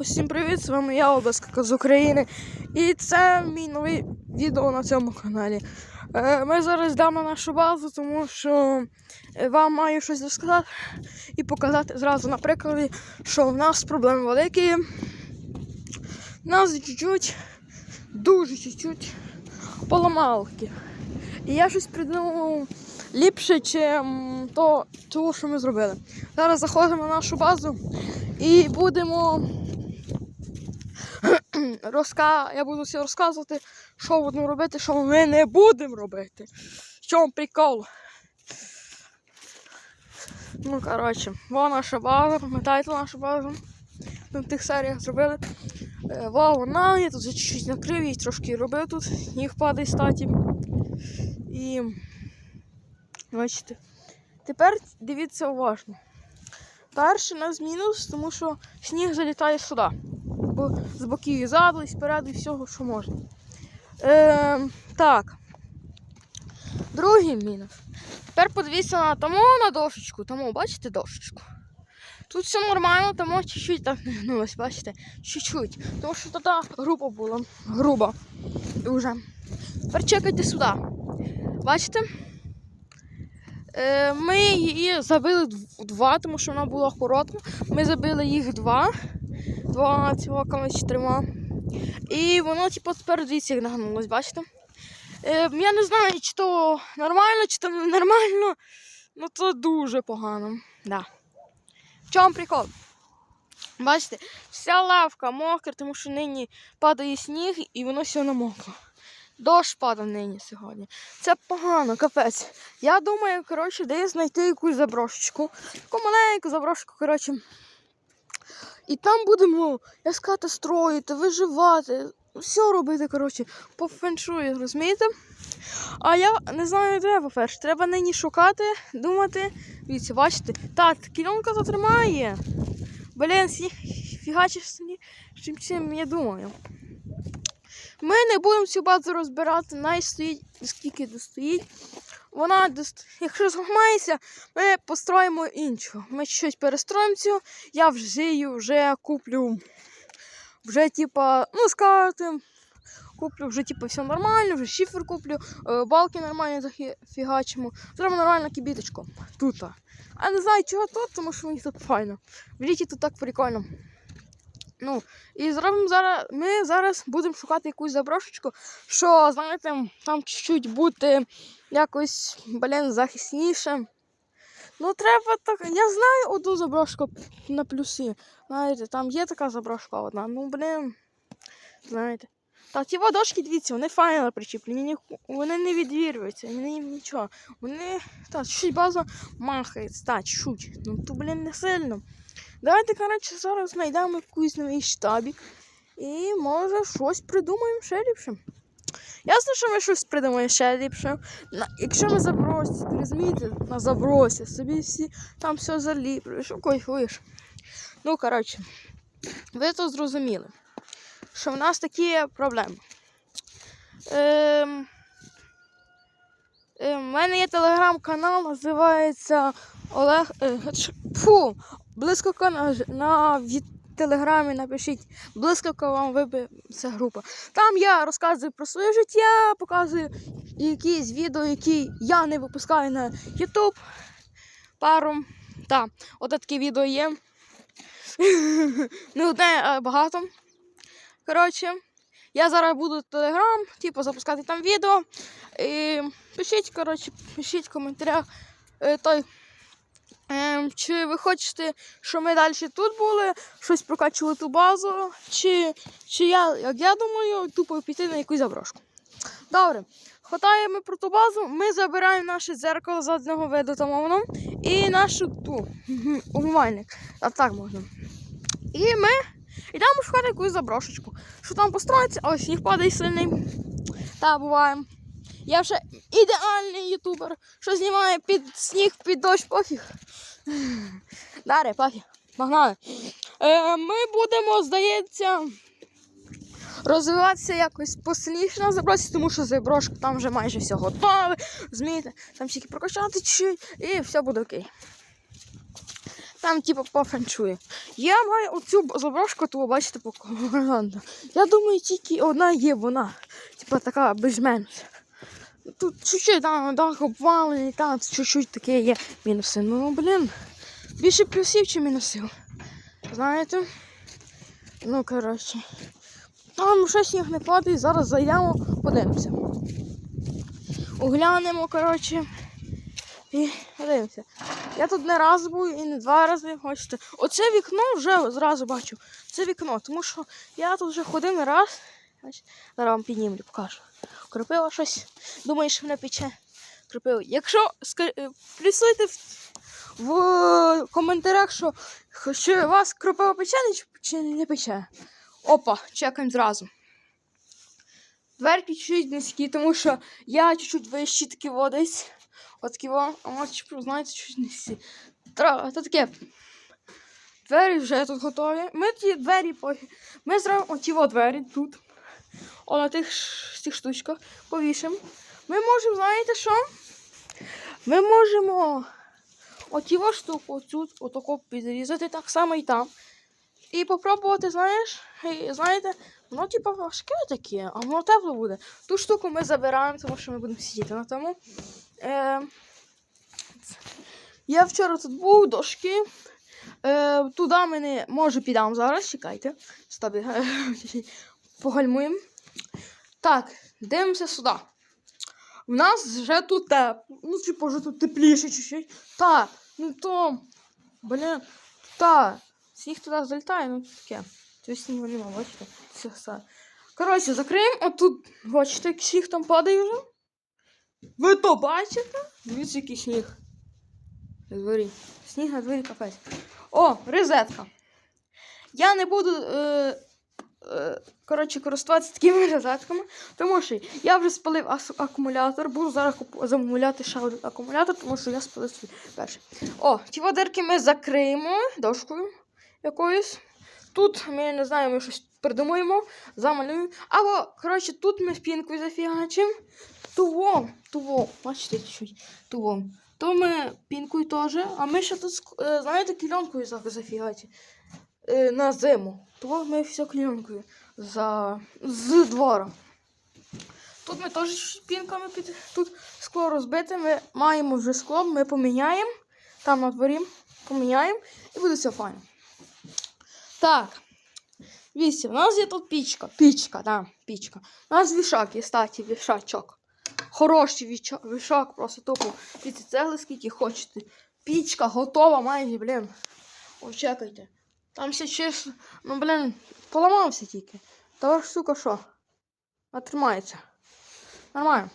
Усім привіт! З вами я, Обаска з України. І це мій новий відео на цьому каналі. Е, Ми зараз на нашу базу, тому що е, вам маю щось розказати і показати зразу на прикладі, що в нас проблеми великі. Нас чуть-чуть, дуже чуть-чуть поламалки. І я щось придумав ліпше, ніж то, що ми зробили. Зараз заходимо на нашу базу і будемо розка... я буду все розказувати, що будемо робити, що ми не будемо робити. В чому прикол? Ну, коротше, во наша база, пам'ятаєте нашу базу? Ми в тих серіях зробили. Е, Во вона, я тут чуть-чуть накрив її, трошки робив тут, їх падає статі. І бачите. Тепер дивіться уважно. Перший у нас мінус, тому що сніг залітає сюди. Бо з боків і ззаду, і спереду, і всього, що можна. Е, так. Другий мінус. Тепер подивіться на тому на дошечку. Тому, бачите дошечку? Тут все нормально, тому чуть-чуть так не бачите? Чуть-чуть. Тому що тут груба була. Груба. Дуже. Тепер чекайте сюди. Бачите? Е, Ми її забили два, тому що вона була коротка. Ми забили їх два. Два цього чи трьома. І воно, типу, дивіться, як нагнулось, бачите? Е, я не знаю, чи то нормально, чи то не нормально. Ну це дуже погано. Да. В чому прикол? Бачите, вся лавка мокра, тому що нині падає сніг і воно все намокло. Дощ падав нині сьогодні. Це погано, капець. Я думаю, коротше, десь знайти якусь заброшечку. Таку маленьку заброшку, коротше. І там будемо, як сказати, строїти, виживати, все робити, коротше, по феншую, розумієте? А я не знаю, де, по-перше, треба нині шукати, думати. Дивіться, бачите, та кільонка затримає. Блін, сніг фігачиш сніг, чим чим я думаю. Ми не будемо цю базу розбирати, най стоїть, скільки достоїть. Вона, якщо зламається, ми построїмо іншу. Ми щось перестроїмо цю, я вже її вже куплю. Вже, типа, ну, скажете, куплю вже типа все нормально, вже шифер куплю, е, балки нормально зафігачимо. Зробимо нормальну кібіточку. Тут. А не знаю, чого тут, тому що мені тут файно. В літі тут так прикольно. Ну, і зробимо зараз. Ми зараз будемо шукати якусь заброшечку, що, знаєте, там чуть-чуть бути якось, блін, захисніше. Ну, треба так. Я знаю одну заброшку на плюси. Знаєте, там є така заброшка одна. Ну, блін. Знаєте. Та ті водошки, дивіться, вони файно причіплені, вони не відвірюються, вони їм нічого. Вони та чуть база махається, та чуть. Ну то, блін, не сильно. Давайте, коротше, зараз знайдемо якийсь новий штабік і може щось придумаємо ще ліпше. Ясно, що ми щось придумаємо ще ліпше. Якщо ми забросі, розумієте, на забросі, собі всі там все заліплюєш, кайфуєш. Ну, коротше, ви то зрозуміли, що в нас такі проблеми. Ем, ем, У мене є телеграм-канал, називається Олег. Е, фу, блискавка на, на від телеграмі напишіть. Блискавка вам вибе ця група. Там я розказую про своє життя, показую якісь відео, які я не випускаю на YouTube. Пару. Так, от такі відео є. Не одне, а багато. Коротше, я зараз буду в Телеграм, типу, запускати там відео. І пишіть, коротше, пишіть в коментарях е, той. Ем, чи ви хочете, щоб ми далі тут були, щось прокачували ту базу, чи, чи я, як я думаю, тупо піти на якусь заброшку. Добре, хватаємо про ту базу, ми забираємо наше дзеркало заднього виду там воно, і нашу ту умивальник. А так можна. І ми йдемо шукати якусь заброшечку. Що там построїться, ось сніг падає сильний. Та буває. Я вже ідеальний ютубер, що знімає під сніг, під дощ, пофіг. Даре, пофіг. Погнали. Е, ми будемо, здається, розвиватися якось посильніше на заброшці, тому що заброшка там вже майже все готове. Змієте, там тільки прокачати чуть і все буде окей. Там, типу, по. Я маю оцю заброшку, то бачите по колоранду. Я думаю, тільки одна є вона. Типа така більш-менш. Тут чуть-чуть там дах обвалений, там чуть-чуть таке є мінуси. Ну, блін, більше плюсів, чи мінусів. Знаєте? Ну, коротше. Там ще сніг не падає, зараз зайдемо, подивимося. Оглянемо, коротше. І подивимося. Я тут не раз був і не два рази, хочете. Оце вікно вже зразу бачу. Це вікно, тому що я тут вже ходив не раз. Зараз вам піднімлю, покажу. Кропила щось. Що мене пече. Кропила. Якщо е, плюсуйте в, коментарях, що, що вас кропила пече чи- не пече. Опа, чекаємо зразу. Дверки чуть низькі, тому що я чуть-чуть вищий такі водись. От во, а може, знаєте, чуть низькі. То таке. Двері вже тут готові. Ми ті двері. Ми зробимо оті двері тут. О, на тих, цих штучках повішимо. Ми можемо, знаєте що? Ми можемо оті во штуку, оцю, отаку підрізати так само і там. І попробувати, знаєш, знаєте, воно типу важке таке, а воно тепло буде. Ту штуку ми забираємо, тому що ми будемо сидіти на тому. Е, я вчора тут був, дошки. Е, туди ми може підемо зараз, чекайте. Е, погальмуємо. Так, дивимося сюди. У нас вже тут тепло. Ну, типу, вже тут тепліше чуть-чуть. Так, ну то, блін, так. Сніг туди залітає, ну таке. Цього снігу нема, бачите? Все, все. Коротше, закриємо. Отут, бачите, як сніг там падає вже. Ви то бачите? Дивіться, який сніг. На дворі. Сніг на дворі капець. О, розетка. Я не буду. Е, коротше, користуватися такими розетками, тому що я вже спалив акумулятор, буду зараз замовляти ще один акумулятор, тому що я спалив свій перший. О, ті водерки ми закриємо дошкою якоюсь. Тут ми не знаю, ми щось придумаємо, замалюємо. Або, коротше, тут ми пінкою зафігачимо. Туво, туво, бачите, чуть, туво. То ми пінкою теж, а ми ще тут, е, знаєте, кльонкою за- зафігачимо. Е, на зиму. Того ми все кльонкою за... з двора. Тут ми теж пінками під... Тут скло розбите, ми маємо вже скло, ми поміняємо. Там на дворі поміняємо і буде все файно. Так. Вісім. У нас є тут пічка. Пічка, да, пічка. У нас вішак є, статі, вішачок. Хороший вішак, просто тупо. Від цегли скільки хочете. Пічка готова майже, блін. О, чекайте. Там ще чесно. Ну, блін, поламався тільки. Та штука що? А тримається. Нормально.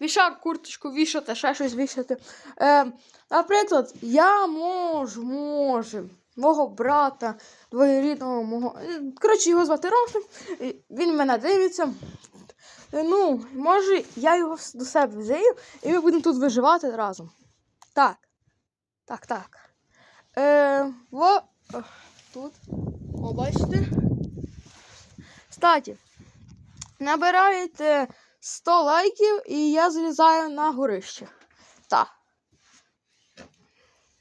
Вішак, курточку вішати, ще щось вішати. Е, наприклад, я можу, можу, мого брата, двоєрідного мого. е, Коротше, його звати Ромчик. Він мене дивиться. Ну, може, я його до себе взяю, і ми будемо тут виживати разом. Так. Так, так. Е, во, тут. О, бачите? Кстати, набираєте 100 лайків і я залізаю на горище. Так.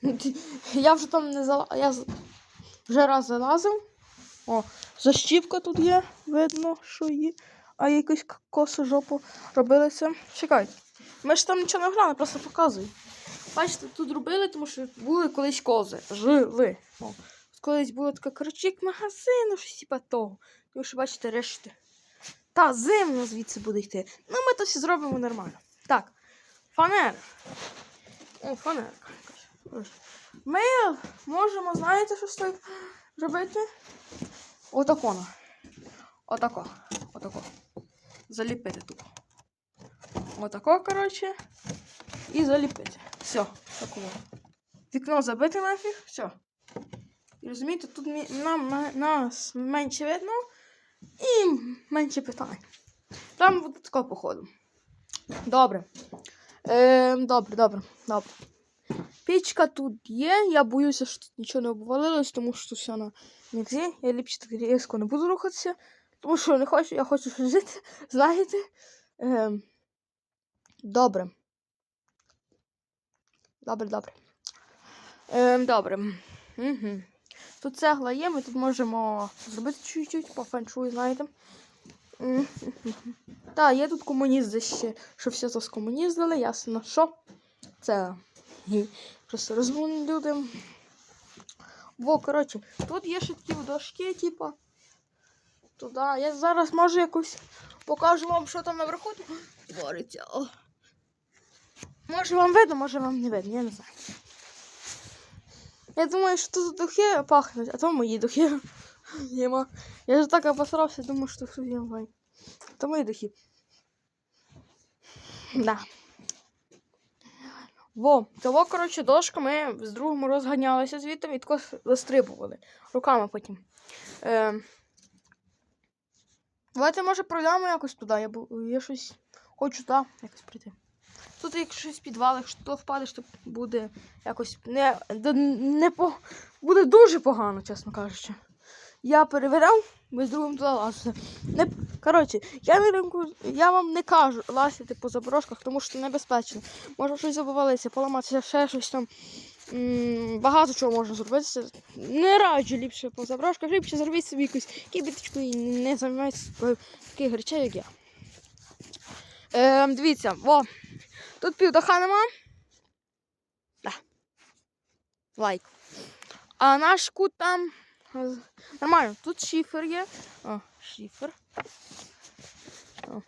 Я вже там не зала... Я вже раз залазив. О, защіпка тут є, видно, що є. А якусь косу жопу робилися. Чекайте. Ми ж там нічого не грали, просто показую. Бачите, тут робили, тому що були колись кози. Жили. О. Колись була така корочик магазину, щось типа того. Тому що, бачите, решти. Та зимно звідси буде йти. Ну, ми то все зробимо нормально. Так, фанер. О, фанерка. Ми можемо, знаєте, що тим робити? Отако. Отако. Отако. Заліпити тут. Отако, коротше. І заліпити. Все, такого. Вікно забите нафіг, все. Розумієте, тут нам, нас менше видно і менше питань. Там буде тако походу. Добре. Е, добре, добре, добре. Пічка тут є. Я боюся, що тут нічого не обвалилось, тому що все на мікзі. Я ліпше так різко не буду рухатися. Тому що не хочу, я хочу щось жити, знаєте. Е, добре. Добре, добре. Е, добре. Угу. Тут цегла є, ми тут можемо зробити чуть-чуть по феншую, знаєте. Так, є тут комунізди ще, що все це скомуніздили, ясно, що це просто розумні люди. Во, коротше, тут є ще такі дошки, типа. Туди. Я зараз може якось покажу вам, що там наверху твориться. Може вам видно, може вам не видно, я не знаю. Я думаю, що тут духи пахнуть, а то мої духи. Єма. Я ж так обосрався, думаю, що тут є мої. То мої духи. Да. Во, того, коротше, дошка ми з другом розганялися звідти і тако застрибували. Руками потім. Е, давайте, може, пройдемо якось туди. Я, я щось хочу туди якось прийти. Тут, якщо щось підвал, якщо впадеш, то буде якось не, не по, буде дуже погано, чесно кажучи. Я перевіряв, ми з другом туди лазили. Не, коротше, я, не, рекомендую- я вам не кажу лазити по заброшках, тому що це небезпечно. Може щось забувалися, поламатися, ще щось там. Багато чого можна зробити. Не раджу ліпше по заброшках, ліпше зробіть собі якусь кібіточку і не займайтеся таких речей, як я. Ем, дивіться, во. Тут півдаха нема. Да. Лайк. А наш кут там. Нормально. Тут шифер є. О, шифер. О,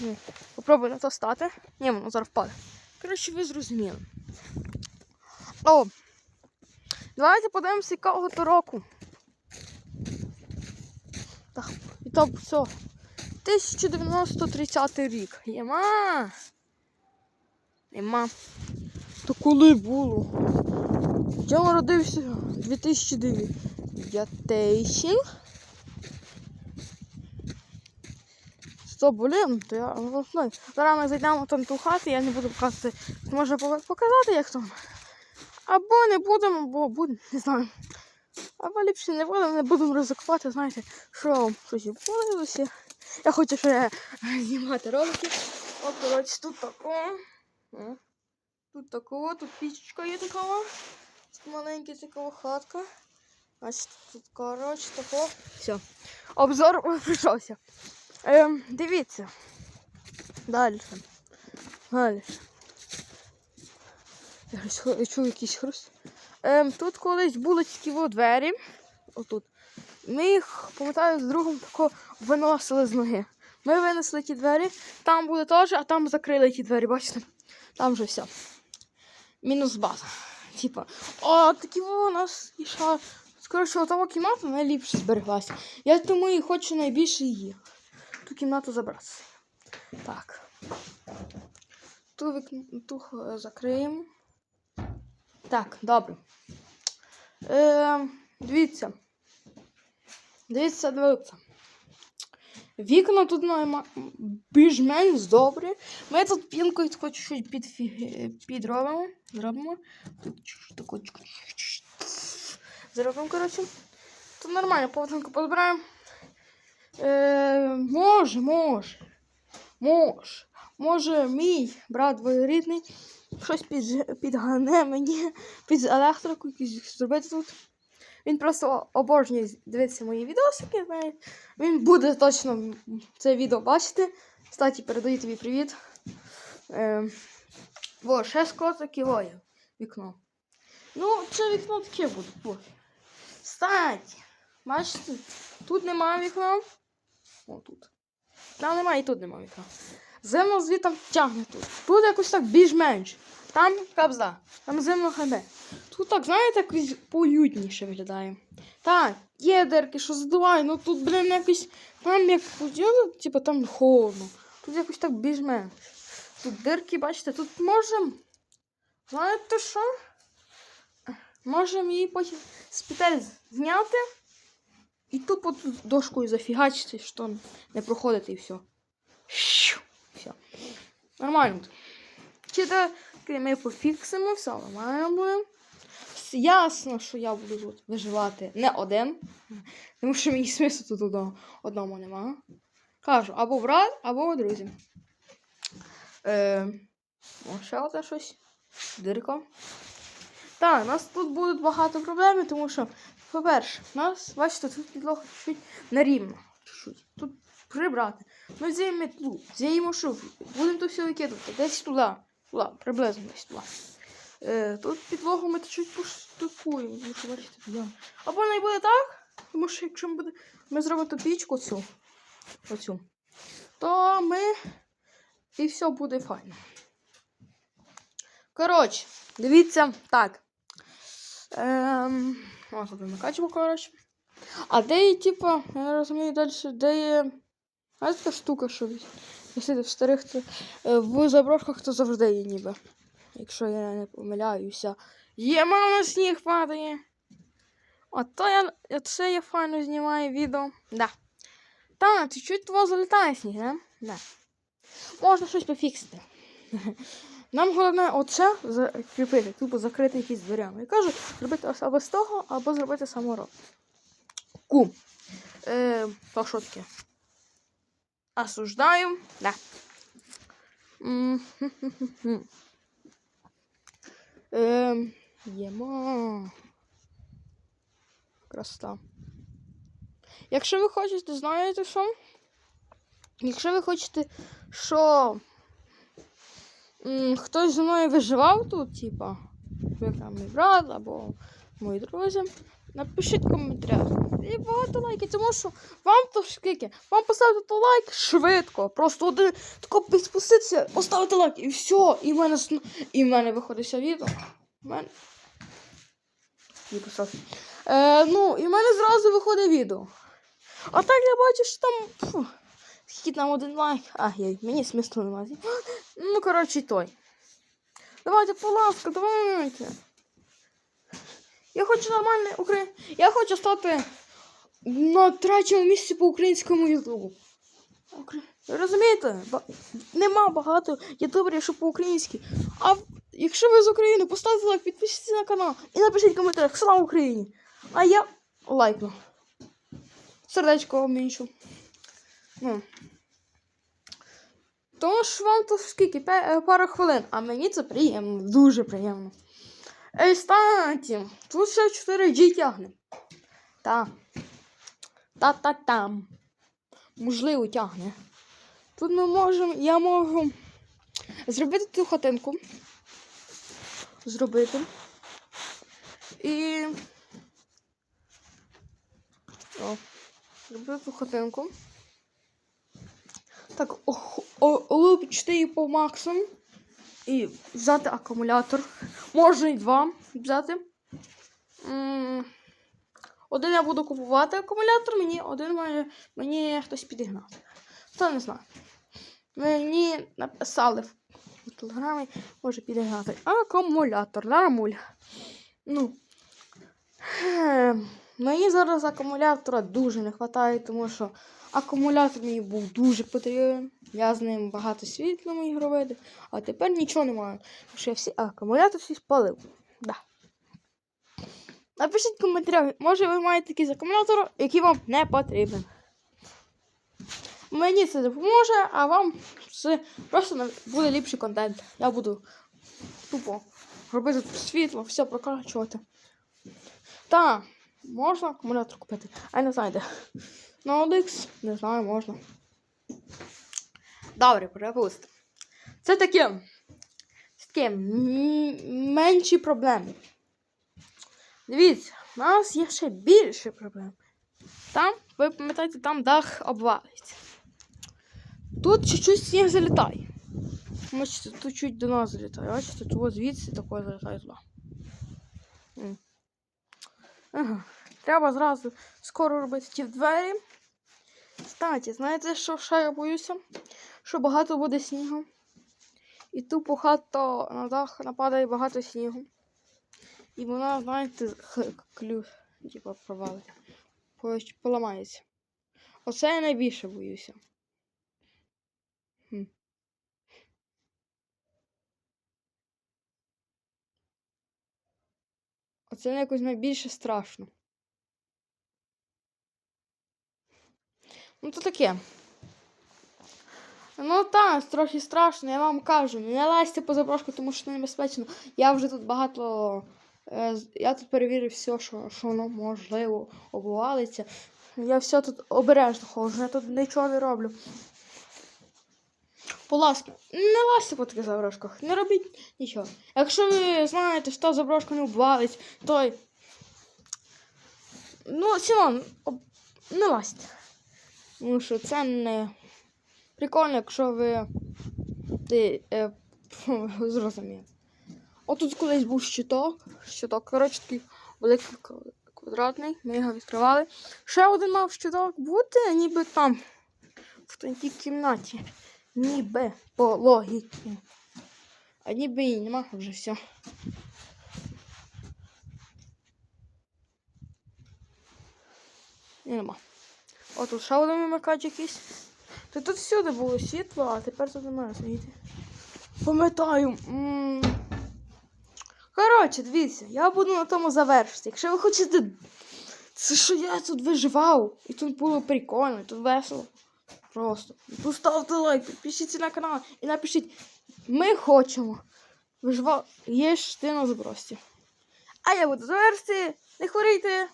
ні. Попробуй на то стати. Ні, воно зараз впаде. Коротше, ви зрозуміли. О! Давайте подивимося, якого то року. Так, і то все. 1930 рік. Єма. Нема. То коли було? Я народився 2009. Стоп, блін, то я знаю. Зараз ми зайдемо там ту хату, я не буду показувати. Можна показати, як там. Або не будемо, або будемо, не знаю. Або ліпше не будемо, не будемо ризикувати, знаєте, що щось відбулося. Я хочу ще знімати ролики. О, коротше, тут тако. Тут такого, тут пічечка є такова. Тут маленька такова хатка. Значить, тут, коротше, тако. Все. Обзор прийшовся. Ем, дивіться. Далі. Далі. Я чую якийсь хруст. Ем, тут колись були такі двері. Отут. Ми їх, пам'ятаю, з другом тако виносили з ноги. Ми винесли ті двері, там були теж, а там закрили ті двері, бачите? Там вже все. Мінус база. Типа, о, такі у нас ішла. Скоріше, отова кімната найліпше збереглася. Я тому і хочу найбільше її. Ту кімнату забрати. Так. Ту вікно ту е, закриємо. Так, добре. Е, дивіться. Дивіться, дивіться. Вікна тут нема більш-менш добрі. Ми тут пінкою чуть-чуть підробимо. Зробимо. Зробимо, коротше. Тут нормально, повтинку позбираємо. Е, може, може. Може. Може, мій брат двоюрідний щось під, підгане мені під електрику якусь зробити тут. Він просто обожнює дивитися мої відосики. Він буде точно це відео бачити. Кстати, передаю тобі привіт. Е, во, ще скотик і воє. Вікно. Ну, це вікно таке буде. Во. Кстати, бачите, тут немає вікна. О, тут. Там немає і тут немає вікна. Зимно звідти тягне тут. Тут якось так більш-менш. Там кабза, там зимно хабе. Тут так, знаєте, якось поуютніше виглядає. Так, є дирки, що задуває, ну тут, блин, якось там як поділи, типу там холодно. Тут якось так більш-менш. Тут дирки, бачите, тут можемо. Знаєте що? Можемо її потім з петель зняти. І тут по тут дошкою зафігачити, що не проходить і все. Все. Нормально. Чи то ми пофіксимо, все нормально буде. Ясно, що я буду тут виживати не один. Тому що мені смислу тут одному немає. Кажу, або брат, або друзі. Е, ще оце щось. Дирка. Так, у нас тут будуть багато проблем, тому що, по-перше, у нас, бачите, тут підлога чуть нерівна. Чуть-чуть. Тут прибрати. Ми взяємо метлу, взяємо шуфлю, будемо то все викидувати. Десь туди. Туди, приблизно десь туди. Е, тут підлогу ми чуть поштукуємо, тому що бачите, тут. Або не буде так, тому що якщо ми, буде, ми зробимо ту пічку цю, оцю, то ми і все буде файно. Коротше, дивіться, так. Ем, ось вимикачимо, коротше. А де є, типа, я розумію далі, де є. А така штука, що висить в старих е, в заброшках, то завжди є ніби. Якщо я не помиляюся. Є мама, сніг падає. Ото я це я файно знімаю відео. Да. Та, чуть-чуть того залітає сніг, не? Да. Можна щось пофіксити. Нам головне оце закріпити, тупо закрити якісь дверями. Я кажу, зробити або з того, або зробити самороб. Ку. Е, таке? Осуждаю. Да. Єма. Красота. Якщо ви хочете, знаєте що? Якщо ви хочете, що хтось зі мною виживав тут, типа, наприклад, мій брат або мої друзі, напишіть коментарях. І багато лайків, тому що вам то скільки? Вам поставити то лайк швидко. Просто один тако підспуститися, поставити лайк і все. І в мене, і в мене виходить відео. В мене. Е, ну, і в мене зразу виходить відео. А так я бачу, що там. Фу, скільки там один лайк. А, мені смісу немає. Ну, коротше, той. Давайте, будь ласка, давайте. Я хочу нормальний Украї... Я хочу стати на третьому місці по українському ютубу. Розумієте? Ба- Нема багато ютуберів, що по-українськи. А якщо ви з України, поставте лайк, підпишіться на канал і напишіть в коментарях Слава Україні! А я лайкну. Сердечко обмінчу. Ну. Тому ж вам то скільки? Е, Пару хвилин, а мені це приємно, дуже приємно. Ей, станьте, тут ще 4G тягне. Та. Та-та-там. Можливо, тягне. Тут ми можемо, я можу зробити ту хатинку. Зробити. І. О, зробити ту хатинку. Так, улучшити її по максимуму. І взяти акумулятор. Можна і два взяти. Один я буду купувати акумулятор, мені один має, мені хтось підігнати. Хто не знає. Мені написали в телеграмі, може підігнати. Акумулятор, нормуль. Ну. ем, Мені зараз акумулятора дуже не вистачає, тому що акумулятор мені був дуже потрібен. Я з ним багато світла мої робити, а тепер нічого немає. Тому що я всі акумулятор всі спалив. Да. Напишіть в коментарях, може ви маєте якийсь акумулятор, який вам не потрібен. Мені це допоможе, а вам це просто буде ліпший контент. Я буду тупо робити світло, все прокачувати. Та, можна акумулятор купити. А не знаю На OLX, не знаю, можна. Добре, припустимо. Це таке. Це таке менші проблеми. Дивіться, у нас є ще більше проблем. Там, ви пам'ятаєте, там дах обвалиться. Тут чуть-чуть сніг залітає. Бачите, тут чуть до нас залітає. Бачите, тут звідси таке залітає туди. Ага. Треба зразу скоро робити ті двері. Кстати, знаєте, що ще я боюся? Що багато буде снігу. І тупо хата на дах нападає багато снігу. І вона, знаєте, х- клю, типа провалить. Поламається. Оце я найбільше боюся. Хм. Оце якось найбільше страшно. Ну, то таке. Ну так, трохи страшно, я вам кажу. Не лазьте по заброшку, тому що небезпечно. Я вже тут багато Е, Я тут перевірив все, що, що воно можливо обвалиться. Я все тут обережно ходжу, я тут нічого не роблю. Ласка, не лазьте по таких заброшках, не робіть нічого. Якщо ви знаєте, що заброшка не обвалить, то. Ну, одно, не лазьте. Тому що це не прикольно, якщо ви. Ти, е, зрозумієте. Отут колись був щиток. Щиток, коротше, такий великий квадратний. Ми його відкривали. Ще один мав щиток бути, ніби там, в тій кімнаті. Ніби по логіці. А ніби і нема вже все. Нема. О, тут ще один якийсь. Та тут всюди було світло, а тепер тут немає світло. Пам'ятаю. Коротше, дивіться, я буду на тому завершити. Якщо ви хочете. Це що я тут виживав. І тут було прикольно, і тут весело. Просто. Поставте лайк, підпишіться на канал і напишіть. Ми хочемо. Виживав. Є ж ти на забрості. А я буду завершити. Не хворійте.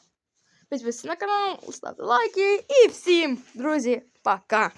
Підписуйтесь на канал, ставте лайки і всім, друзі, пока!